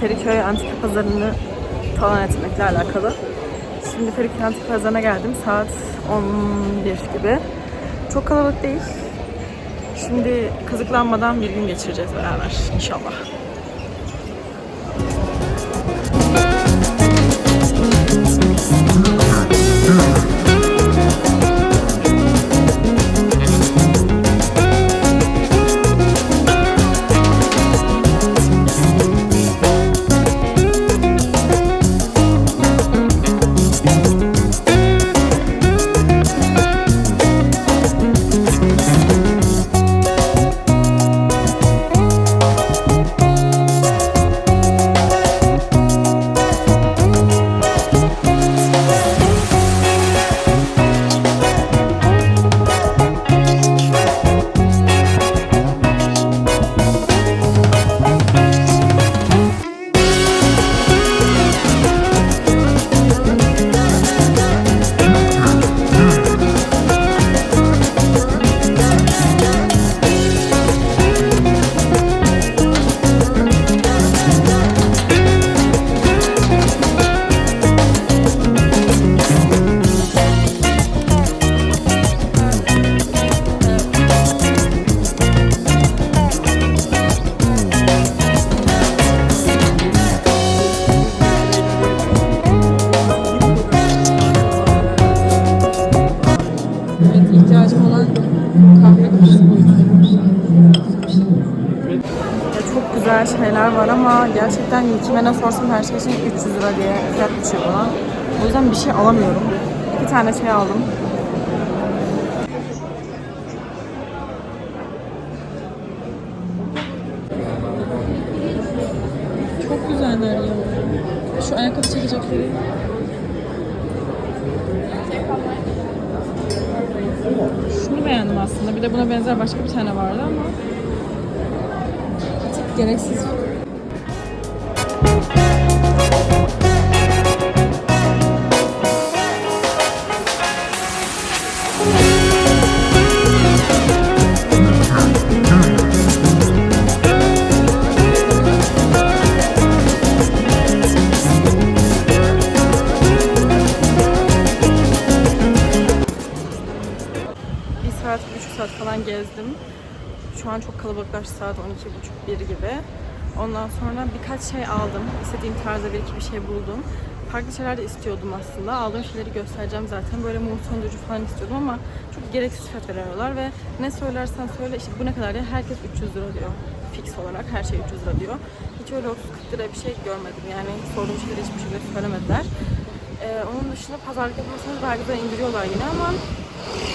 Feriköy Antika Pazarı'nı talan etmekle alakalı. Şimdi Feriköy Antika Pazarı'na geldim. Saat 11 gibi. Çok kalabalık değil. Şimdi kazıklanmadan bir gün geçireceğiz beraber inşallah. Güzel şeyler var ama gerçekten kime ne sorsam her şey için 300 lira diye fiyat biçiyor bana. O yüzden bir şey alamıyorum. İki tane şey aldım. Çok güzeller ya. Şu ayakkabı çekecekleri. Şunu beğendim aslında. Bir de buna benzer başka bir tane vardı ama bir tık gereksiz. Gezdim. Şu an çok kalabalıklaştı saat 12.30 1 gibi. Ondan sonra birkaç şey aldım. İstediğim tarzda bir iki bir şey buldum. Farklı şeyler de istiyordum aslında. Aldığım şeyleri göstereceğim zaten. Böyle mum söndürücü falan istiyordum ama çok gereksiz fiyat veriyorlar ve ne söylersen söyle işte bu ne kadar diye herkes 300 lira diyor. Fix olarak her şey 300 lira diyor. Hiç öyle 30-40 lira bir şey görmedim yani. Sorduğum şeyleri hiçbir şekilde söylemediler. Ee, onun dışında pazarlık yaparsanız belki de indiriyorlar yine ama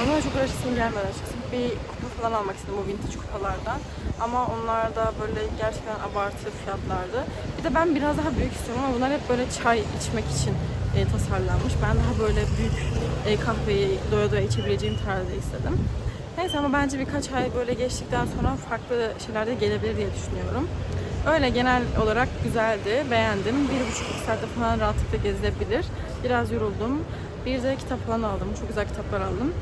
ona çok uğraşasım gelmedi açıkçası. Bir kupa falan almak istedim bu vintage kupalardan. Ama onlar da böyle gerçekten abartı fiyatlardı. Bir de ben biraz daha büyük istiyorum ama bunlar hep böyle çay içmek için e, tasarlanmış. Ben daha böyle büyük e, kahveyi doya doya içebileceğim tarzda istedim. Neyse ama bence birkaç ay böyle geçtikten sonra farklı şeyler de gelebilir diye düşünüyorum. Öyle genel olarak güzeldi, beğendim. Bir buçuk iki saatte falan rahatlıkla gezilebilir. Biraz yoruldum. Bir de kitap falan aldım. Çok güzel kitaplar aldım.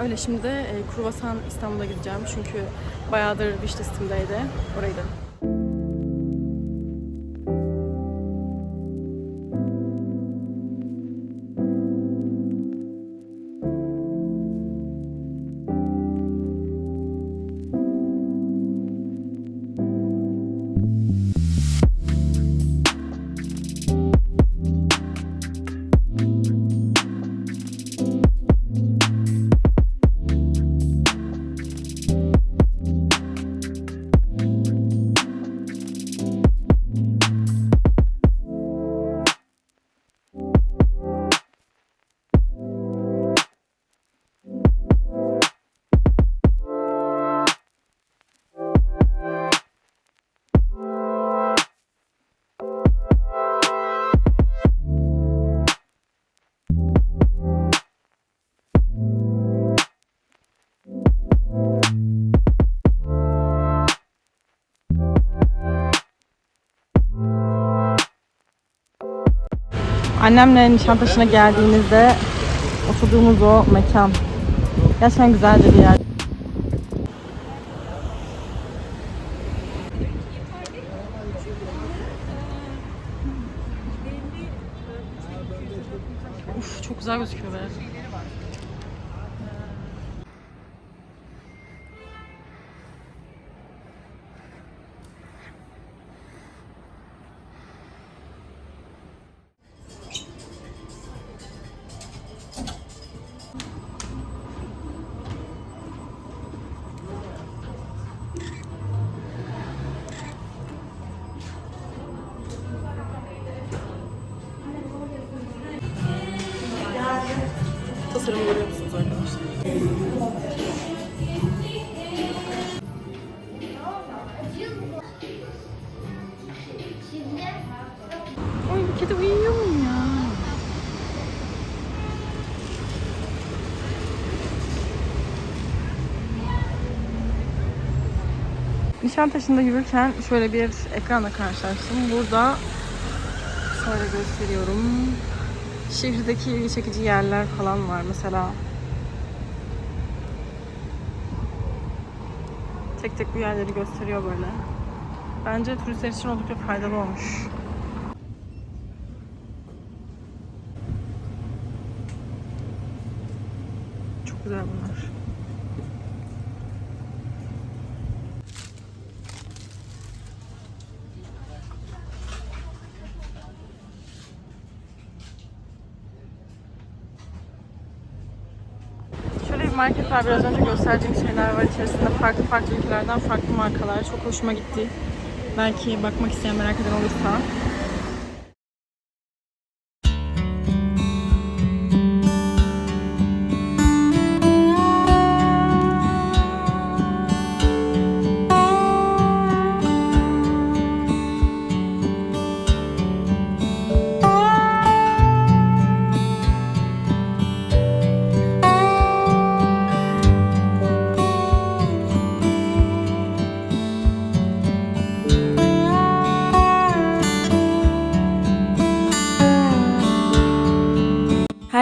Öyle şimdi e, Kruvasan İstanbul'a gideceğim. Çünkü bayağıdır wish listemdeydi. Orayı da Annemle Nişantaşı'na geldiğimizde oturduğumuz o mekan. Gerçekten güzeldi bir yer. Nişantaşı'nda yürürken şöyle bir ekranla karşılaştım. Burada şöyle gösteriyorum. Şehirdeki ilgi çekici yerler falan var mesela. Tek tek bu yerleri gösteriyor böyle. Bence turistler için oldukça faydalı olmuş. Çok güzel bunlar. Var. Biraz önce gösterdiğim şeyler var. İçerisinde farklı farklı ülkelerden farklı markalar. Çok hoşuma gitti. Belki bakmak isteyen merak eden olursa.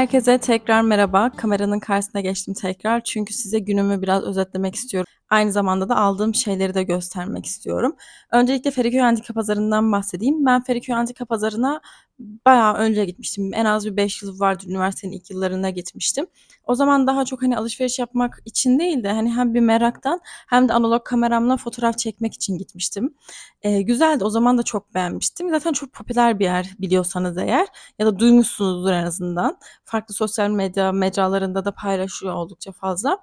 Herkese tekrar merhaba. Kameranın karşısına geçtim tekrar. Çünkü size günümü biraz özetlemek istiyorum. Aynı zamanda da aldığım şeyleri de göstermek istiyorum. Öncelikle Feriköy Antika Pazarı'ndan bahsedeyim. Ben Feriköy Antika Pazarı'na bayağı önce gitmiştim. En az bir 5 yıl vardır üniversitenin ilk yıllarında gitmiştim. O zaman daha çok hani alışveriş yapmak için değil de hani hem bir meraktan hem de analog kameramla fotoğraf çekmek için gitmiştim. Ee, güzeldi. O zaman da çok beğenmiştim. Zaten çok popüler bir yer biliyorsanız eğer ya da duymuşsunuzdur en azından. Farklı sosyal medya mecralarında da paylaşıyor oldukça fazla.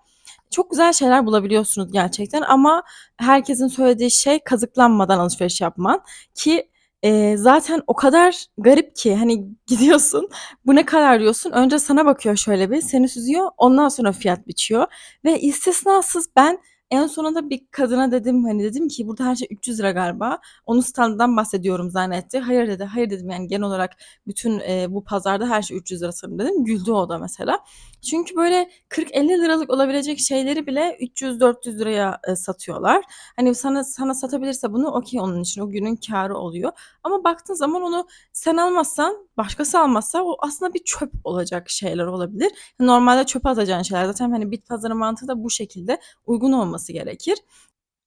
Çok güzel şeyler bulabiliyorsunuz gerçekten ama herkesin söylediği şey kazıklanmadan alışveriş yapman ki e, zaten o kadar garip ki hani gidiyorsun bu ne kadar? diyorsun. Önce sana bakıyor şöyle bir seni süzüyor ondan sonra fiyat biçiyor ve istisnasız ben en sonunda bir kadına dedim hani dedim ki burada her şey 300 lira galiba. Onun standından bahsediyorum zannetti. Hayır dedi. Hayır dedim yani genel olarak bütün e, bu pazarda her şey 300 lira sanırım dedim. Güldü o da mesela. Çünkü böyle 40-50 liralık olabilecek şeyleri bile 300-400 liraya e, satıyorlar. Hani sana sana satabilirse bunu okey onun için o günün karı oluyor. Ama baktığın zaman onu sen almazsan başkası almazsa o aslında bir çöp olacak şeyler olabilir. Normalde çöpe atacağın şeyler zaten hani bit pazarı mantığı da bu şekilde uygun olması gerekir.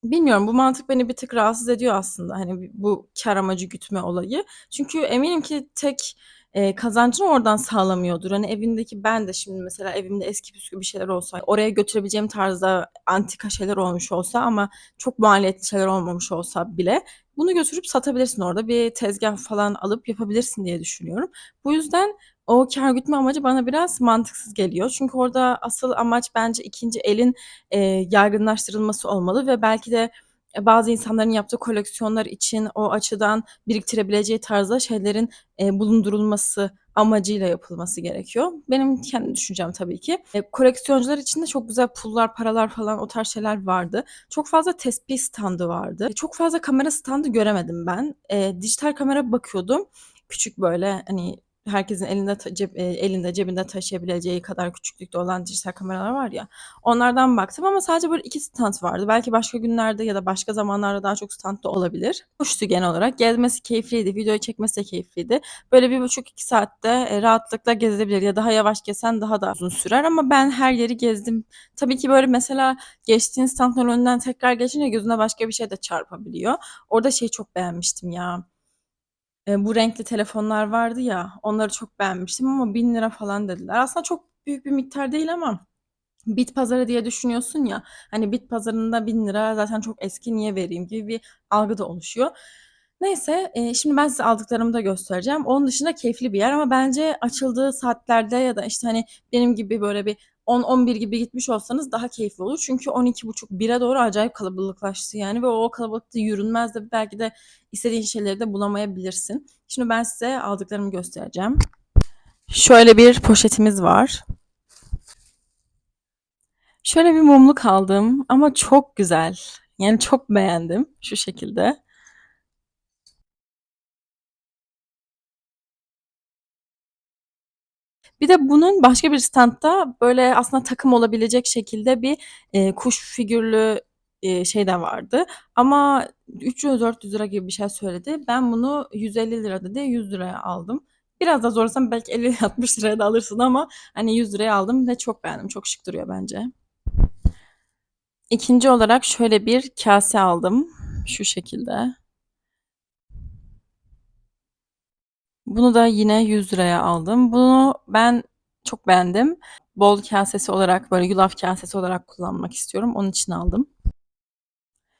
Bilmiyorum bu mantık beni bir tık rahatsız ediyor aslında hani bu kar amacı gütme olayı. Çünkü eminim ki tek e, kazancını oradan sağlamıyordur. Hani evindeki ben de şimdi mesela evimde eski püskü bir şeyler olsa oraya götürebileceğim tarzda antika şeyler olmuş olsa ama çok maliyetli şeyler olmamış olsa bile bunu götürüp satabilirsin orada bir tezgah falan alıp yapabilirsin diye düşünüyorum. Bu yüzden o kar gütme amacı bana biraz mantıksız geliyor. Çünkü orada asıl amaç bence ikinci elin e, yaygınlaştırılması olmalı ve belki de bazı insanların yaptığı koleksiyonlar için o açıdan biriktirebileceği tarzda şeylerin e, bulundurulması amacıyla yapılması gerekiyor. Benim kendi düşüncem tabii ki. E, koleksiyoncular için de çok güzel pullar, paralar falan o tarz şeyler vardı. Çok fazla tespih standı vardı. E, Çok fazla kamera standı göremedim ben. E, dijital kamera bakıyordum. Küçük böyle hani herkesin elinde ceb- e, elinde cebinde taşıyabileceği kadar küçüklükte olan dijital kameralar var ya. Onlardan baktım ama sadece böyle iki stand vardı. Belki başka günlerde ya da başka zamanlarda daha çok stand da olabilir. Hoştu genel olarak. Gezmesi keyifliydi. Videoyu çekmesi de keyifliydi. Böyle bir buçuk iki saatte e, rahatlıkla gezilebilir. Ya daha yavaş gezsen daha da uzun sürer ama ben her yeri gezdim. Tabii ki böyle mesela geçtiğin standların önünden tekrar geçince gözüne başka bir şey de çarpabiliyor. Orada şeyi çok beğenmiştim ya. Eee, bu renkli telefonlar vardı ya, onları çok beğenmiştim ama 1000 lira falan dediler. Aslında çok büyük bir miktar değil ama bit pazarı diye düşünüyorsun ya, hani bit pazarında 1000 lira zaten çok eski niye vereyim gibi bir algı da oluşuyor. Neyse, eee, şimdi ben size aldıklarımı da göstereceğim. Onun dışında keyifli bir yer ama bence açıldığı saatlerde ya da, işte, hani, benim gibi böyle bir 10-11 gibi gitmiş olsanız daha keyifli olur. Çünkü 12.30-1'e doğru acayip kalabalıklaştı yani ve o kalabalıkta yürünmez de belki de istediğin şeyleri de bulamayabilirsin. Şimdi ben size aldıklarımı göstereceğim. Şöyle bir poşetimiz var. Şöyle bir mumluk aldım ama çok güzel. Yani çok beğendim şu şekilde. Bir de bunun başka bir standta böyle aslında takım olabilecek şekilde bir e, kuş figürlü e, şey de vardı. Ama 300-400 lira gibi bir şey söyledi. Ben bunu 150 lira dedi 100 liraya aldım. Biraz da zorlasam belki 50-60 liraya da alırsın ama hani 100 liraya aldım ve çok beğendim. Çok şık duruyor bence. İkinci olarak şöyle bir kase aldım. Şu şekilde. Bunu da yine 100 liraya aldım. Bunu ben çok beğendim. Bol kasesi olarak böyle yulaf kasesi olarak kullanmak istiyorum. Onun için aldım.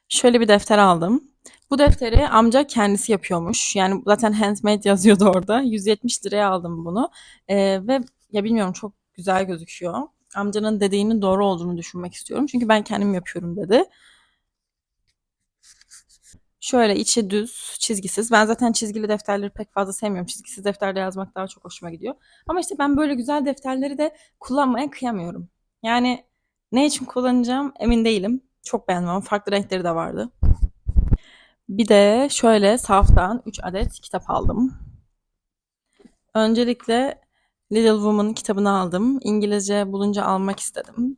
Şöyle bir defter aldım. Bu defteri amca kendisi yapıyormuş. Yani zaten handmade yazıyordu orada. 170 liraya aldım bunu. Ee, ve ya bilmiyorum çok güzel gözüküyor. Amcanın dediğinin doğru olduğunu düşünmek istiyorum. Çünkü ben kendim yapıyorum dedi. Şöyle içi düz, çizgisiz. Ben zaten çizgili defterleri pek fazla sevmiyorum. Çizgisiz defterde yazmak daha çok hoşuma gidiyor. Ama işte ben böyle güzel defterleri de kullanmaya kıyamıyorum. Yani ne için kullanacağım emin değilim. Çok beğendim ama farklı renkleri de vardı. Bir de şöyle saftan 3 adet kitap aldım. Öncelikle Little Woman kitabını aldım. İngilizce bulunca almak istedim.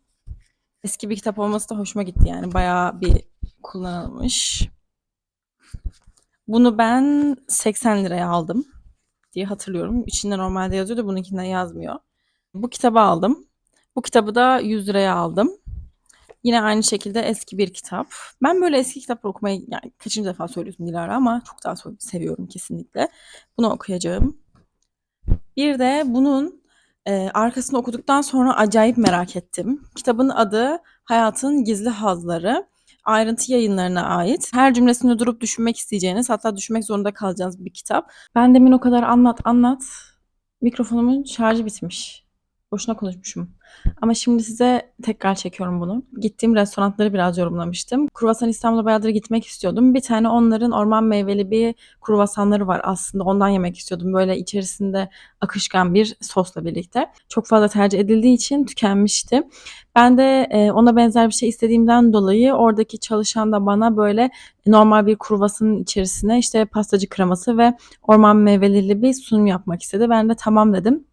Eski bir kitap olması da hoşuma gitti yani. Bayağı bir kullanılmış. Bunu ben 80 liraya aldım diye hatırlıyorum. İçinde normalde yazıyor da bununkinde yazmıyor. Bu kitabı aldım. Bu kitabı da 100 liraya aldım. Yine aynı şekilde eski bir kitap. Ben böyle eski kitaplar okumayı yani kaçıncı defa söylüyorsun Dilara ama çok daha seviyorum kesinlikle. Bunu okuyacağım. Bir de bunun e, arkasını okuduktan sonra acayip merak ettim. Kitabın adı Hayatın Gizli Hazları ayrıntı yayınlarına ait. Her cümlesini durup düşünmek isteyeceğiniz, hatta düşünmek zorunda kalacağınız bir kitap. Ben demin o kadar anlat anlat. Mikrofonumun şarjı bitmiş. Boşuna konuşmuşum. Ama şimdi size tekrar çekiyorum bunu. Gittiğim restoranları biraz yorumlamıştım. Kruvasan İstanbul'a bayağıdır gitmek istiyordum. Bir tane onların orman meyveli bir kruvasanları var aslında. Ondan yemek istiyordum. Böyle içerisinde akışkan bir sosla birlikte. Çok fazla tercih edildiği için tükenmişti. Ben de e, ona benzer bir şey istediğimden dolayı oradaki çalışan da bana böyle normal bir kruvasanın içerisine işte pastacı kreması ve orman meyvelili bir sunum yapmak istedi. Ben de tamam dedim.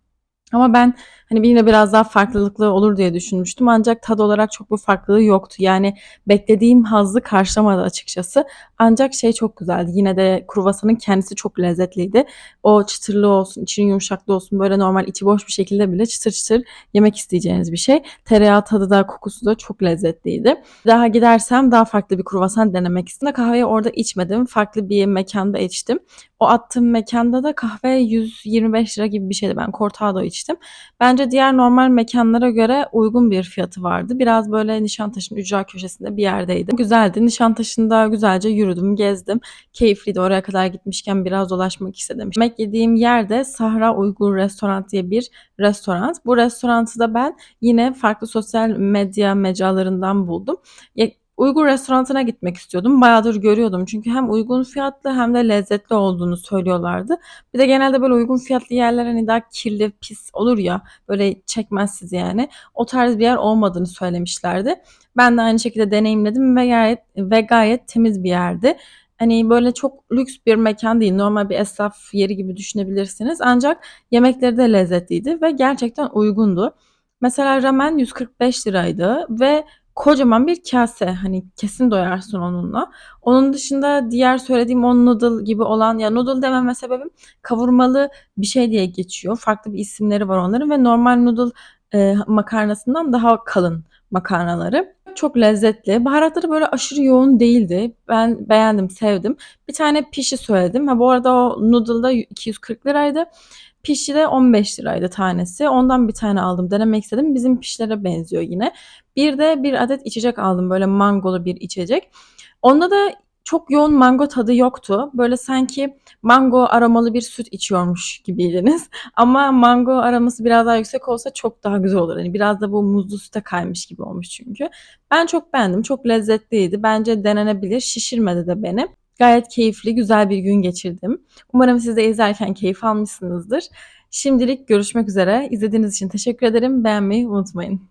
Ama ben hani yine biraz daha farklılıklı olur diye düşünmüştüm. Ancak tad olarak çok bir farklılığı yoktu. Yani beklediğim hazzı karşılamadı açıkçası. Ancak şey çok güzeldi. Yine de kruvasanın kendisi çok lezzetliydi. O çıtırlı olsun, içinin yumuşaklı olsun. Böyle normal içi boş bir şekilde bile çıtır çıtır yemek isteyeceğiniz bir şey. Tereyağı tadı da kokusu da çok lezzetliydi. Daha gidersem daha farklı bir kruvasan denemek istedim. Kahveyi orada içmedim. Farklı bir mekanda içtim. O attığım mekanda da kahve 125 lira gibi bir şeydi. Ben Cortado içtim. Bence diğer normal mekanlara göre uygun bir fiyatı vardı. Biraz böyle Nişantaşı'nın ücra köşesinde bir yerdeydim. Güzeldi. Nişantaşı'nda güzelce yürüdüm, gezdim. Keyifliydi. Oraya kadar gitmişken biraz dolaşmak istedim. Yemek yediğim yerde Sahra Uygur Restoran diye bir restoran. Bu restoranı da ben yine farklı sosyal medya mecralarından buldum. Uygur restoranına gitmek istiyordum. Bayağıdır görüyordum. Çünkü hem uygun fiyatlı hem de lezzetli olduğunu söylüyorlardı. Bir de genelde böyle uygun fiyatlı yerler hani daha kirli, pis olur ya. Böyle çekmez sizi yani. O tarz bir yer olmadığını söylemişlerdi. Ben de aynı şekilde deneyimledim ve gayet ve gayet temiz bir yerdi. Hani böyle çok lüks bir mekan değil. Normal bir esnaf yeri gibi düşünebilirsiniz. Ancak yemekleri de lezzetliydi ve gerçekten uygundu. Mesela ramen 145 liraydı ve kocaman bir kase. Hani kesin doyarsın onunla. Onun dışında diğer söylediğim o noodle gibi olan ya noodle dememe sebebim kavurmalı bir şey diye geçiyor. Farklı bir isimleri var onların ve normal noodle e, makarnasından daha kalın makarnaları. çok lezzetli. Baharatları böyle aşırı yoğun değildi. Ben beğendim, sevdim. Bir tane pişi söyledim. Ha, bu arada o noodle da 240 liraydı. Pişi de 15 liraydı tanesi. Ondan bir tane aldım. Denemek istedim. Bizim pişlere benziyor yine. Bir de bir adet içecek aldım. Böyle mangolu bir içecek. Onda da çok yoğun mango tadı yoktu. Böyle sanki mango aromalı bir süt içiyormuş gibiydiniz. Ama mango aroması biraz daha yüksek olsa çok daha güzel olur. Hani biraz da bu muzlu süte kaymış gibi olmuş çünkü. Ben çok beğendim. Çok lezzetliydi. Bence denenebilir. Şişirmedi de beni. Gayet keyifli, güzel bir gün geçirdim. Umarım siz de izlerken keyif almışsınızdır. Şimdilik görüşmek üzere. İzlediğiniz için teşekkür ederim. Beğenmeyi unutmayın.